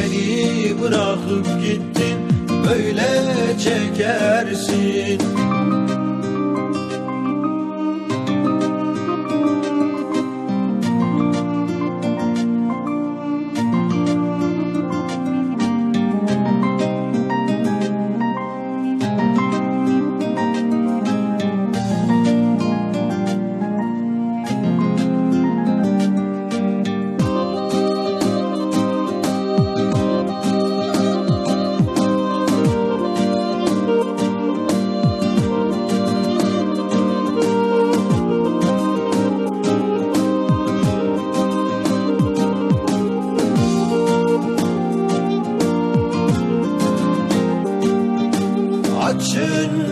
Beni bırakıp gittin Böyle çekersin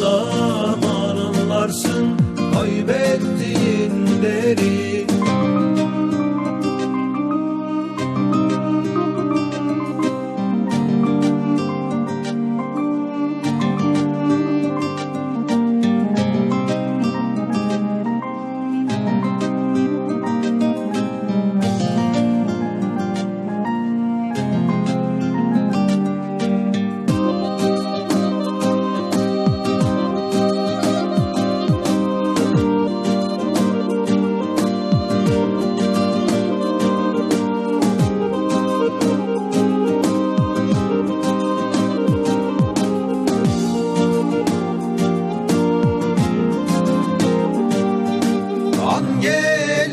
zaman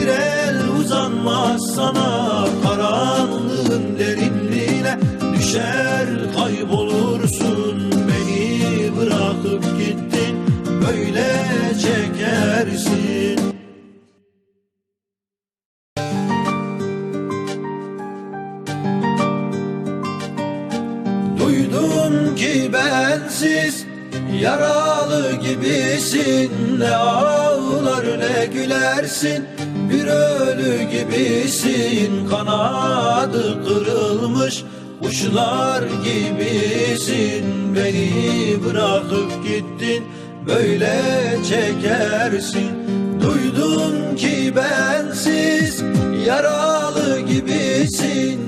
bir el uzanmaz sana karanlığın derinliğine düşer kaybolursun. Beni bırakıp gittin böyle çekersin. Duydum ki bensiz yaralı gibisin. Ne ağlar ne gülersin bir ölü gibisin. Kanadı kırılmış kuşlar gibisin. Beni bırakıp gittin böyle çekersin. Duydum ki bensiz yaralı gibisin